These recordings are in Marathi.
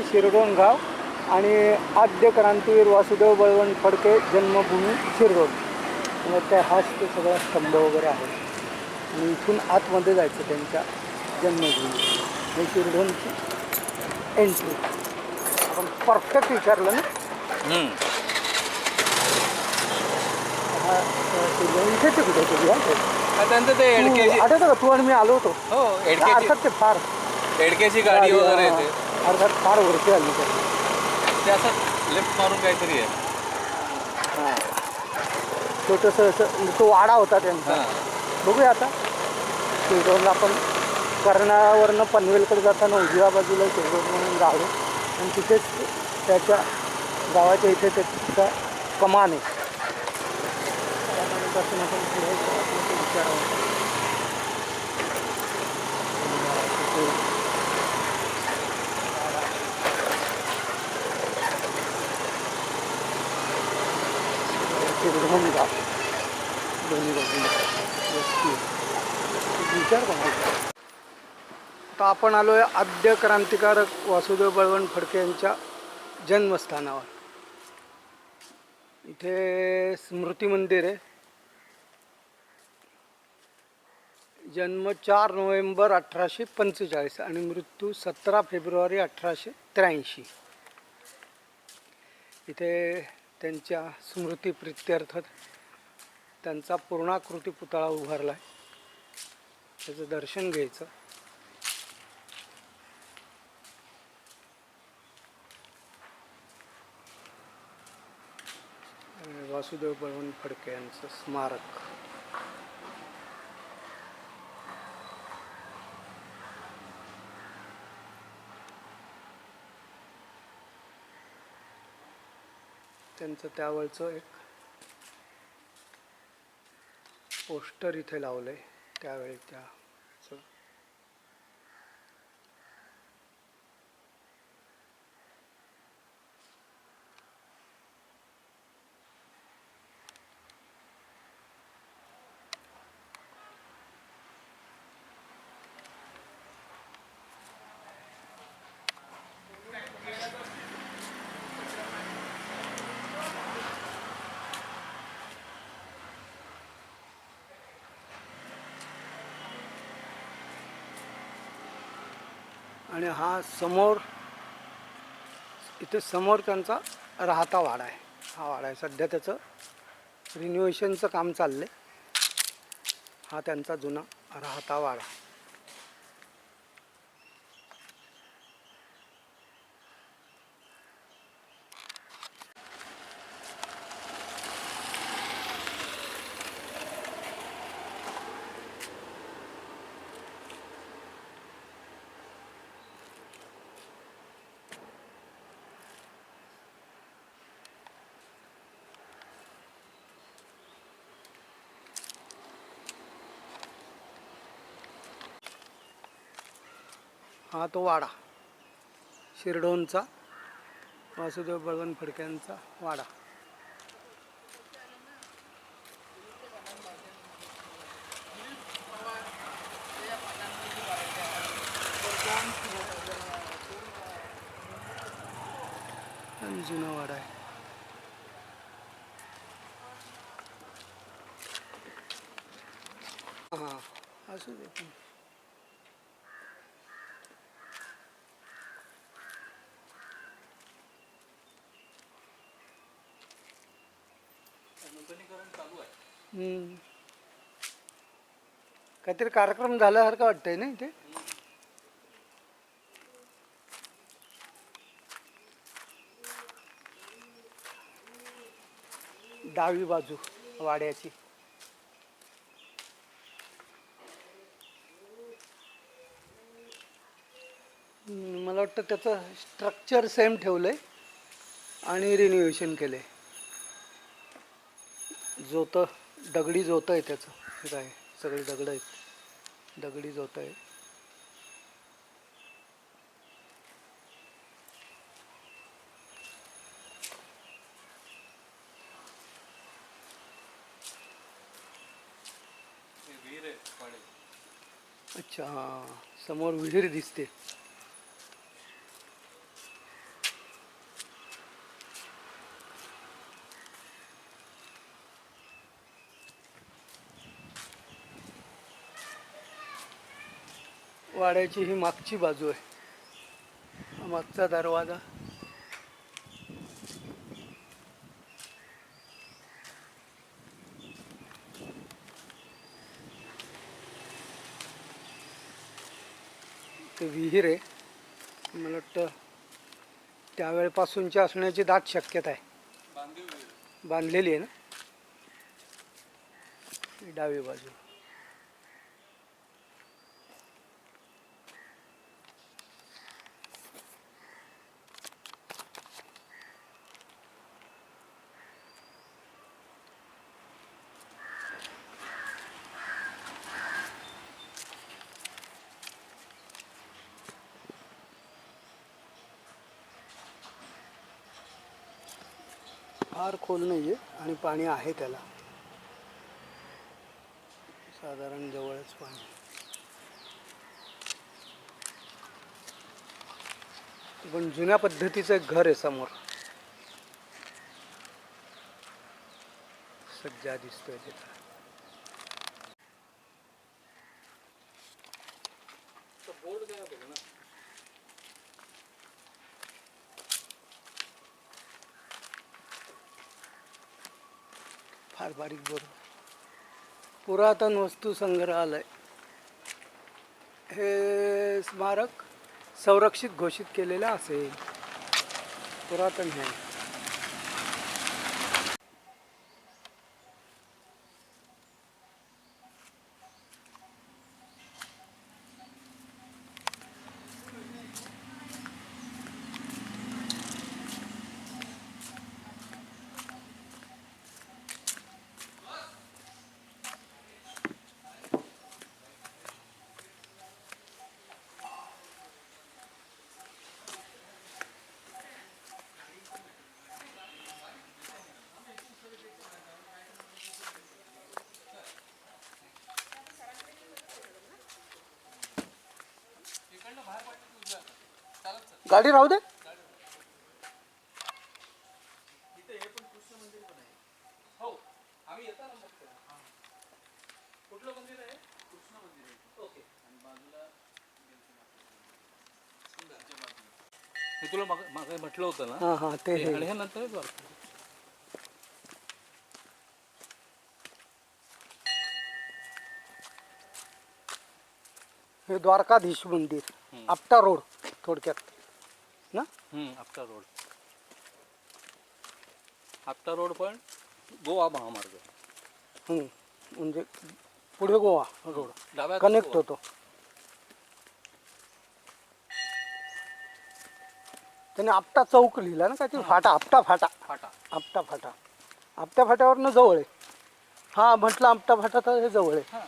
आहे शिरडोण गाव आणि आद्य क्रांतीवीर वासुदेव बळवंत फडके जन्मभूमी शिरडोण मग त्या हाच ते सगळा स्तंभ वगैरे आहे. आणि इथून आतमध्ये जायचं त्यांच्या जन्मभूमी. हे शिरडोणची एंट्री आपण परफेक्ट विचारलं ना? हा? हा, त्यांचं ते आठवतं का? तू आणि मी आलो होतो. हो ते फार एडकेची गाडी वगैरे येते अर्थात फार वरती आली तर ते असं लिफ्ट मारून काहीतरी आहे. हां. छोटंसं असं तो वाडा होता त्यांचा. हा. बघूया आता. शिरडोनला आपण कर्नाळावरनं पनवेलकडे जाताना उजव्या बाजूला शिरडोन म्हणून गाव आणि तिथेच त्याच्या गावाच्या इथे त्याचा कमान आहे. त्यापासून आपण पुढे विचारावं तिथे शिरडोन दोन्ही विचार आता आपण आलो आहे आद्य क्रांतिकारक वासुदेव बळवंत फडके यांच्या जन्मस्थानावर. इथे स्मृती मंदिर आहे. जन्म चार नोव्हेंबर अठराशे पंचेचाळीस आणि मृत्यू सतरा फेब्रुवारी अठराशे त्र्याऐंशी. इथे त्यांच्या स्मृती प्रित्यर्थ त्यांचा पूर्णाकृती पुतळा उभारला आहे. त्याचं दर्शन घ्यायचं. वासुदेव बळवंत फडके यांचं स्मारक. त्यांचं त्यावेळचं एक पोस्टर इथे लावलंय त्यावेळी त्या आणि हा समोर इथे समोर त्यांचा राहता वाडा आहे. हा वाडा आहे. सध्या त्याचं रिन्युएशनचं काम चाललं आहे हा त्यांचा जुना राहता वाडा. हा तो वाडा. शिरडोनचा वासुदेव बळवंत फडक्यांचा वाडा. आणि जुना वाडा आहे. हां असू दे. पण. हम्म. काहीतरी कार्यक्रम झाल्यासारखं वाटतंय ना इथे डावी बाजू वाड्याची हम्म, मला वाटतं त्याचं स्ट्रक्चर सेम ठेवलंय आणि रिन्युएशन केलंय जोतं दगडी जोतं आहे त्याचं. हे काय? सगळी दगडं आहेत. दगडी जोतं आहे. अच्छा हां. समोर विहीर दिसते. वाड्याची ही मागची बाजू आहे. मागचा दरवाजा. ते विहीर आहे. मला वाटतं त्यावेळेपासूनची असण्याची दाट शक्यता आहे. बांधलेली आहे ना? डावी बाजू. फार खोल नाही आहे आणि पाणी आहे त्याला. साधारण जवळच पाणी. पण जुन्या पद्धतीचं एक घर आहे समोर. सज्जा दिसतोय तिथं बोर्ड काय होतं ना फार बारीक बोर पुरातन वस्तू संग्रहालय. हे स्मारक संरक्षित घोषित केलेलं असेल. पुरातन हे ओके राहू बाजूला मी तुला माग मागे म्हटलं होतं ना? हाँ हाँ ते ते- आणि हे नंतरच वाटतं हे द्वारकाधीश मंदिर हम्म. आपटा रोड थोडक्यात. ना? आपटा रोड. आपटा रोड पण गोवा महामार्ग. हम्म. म्हणजे पुढे गोवा रोड. डाव्या कनेक्ट होतो. त्याने आपटा चौक लिहिला ना काहीतरी? फाटा आपटा फाटा. फाटा. आपटा फाटा. आपट्या फाट्यावरनं जवळ आहे. हा म्हटलं आपटा फाटा तर हे जवळ आहे. हा.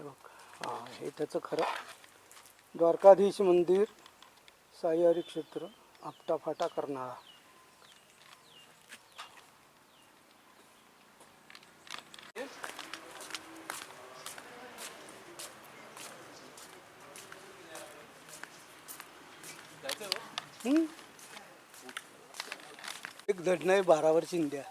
हे बघ. हा हे त्याचं खरं. द्वारकाधीश मंदिर साईहरी क्षेत्र आपटाफाटा करणारा एक धड नाही बारावर चिंध्या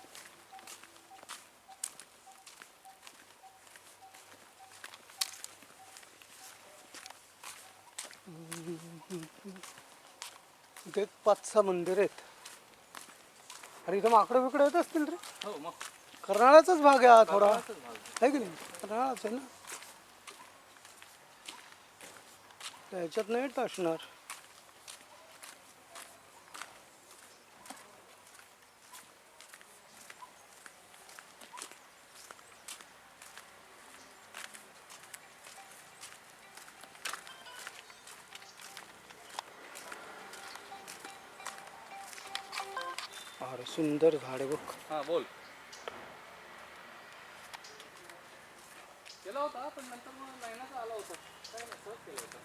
इथे पाच सहा मंदिर आहेत. अरे इथं माकडं बिकडं येत असतील रे. हो मग. कर्नाळाचाच भाग आहे हा थोडा. आहे. की नाही? कर्नाळाच आहे ना? त्याच्यात नाही येत असणार. सुंदर झाड आहे बघ. हा बोल. केला होता पण नंतर मग लाईनाचा आला होता. काय नाही सहज केला होता.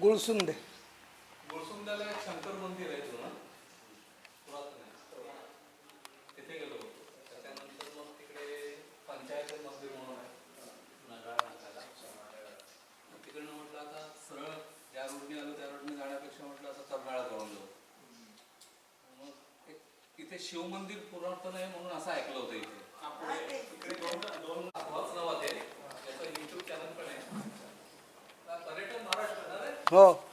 गुळसुंदे. गुळसुंद्याला एक शंकर मंदिर आहे जुनं पुरातन आहे. तिथे गेलो होतो. त्याच्यानंतर मग तिकडे पंचायत मंदिर म्हणून आहे. नगाळा नाकाला मग तिकडनं म्हटलं आता सरळ ज्या रोडने आलो त्या रोडने जाण्यापेक्षा म्हटलं आता तरनाळा करून जाऊ. मग एक इथे शिवमंदिर पुरातन आहे म्हणून असं ऐकलं होतं इथे. इकडे दोन दोन नावाचे त्याचं युट्यूब चॅनल पण आहे. पर्यटन महाराष्ट्र ना रे हो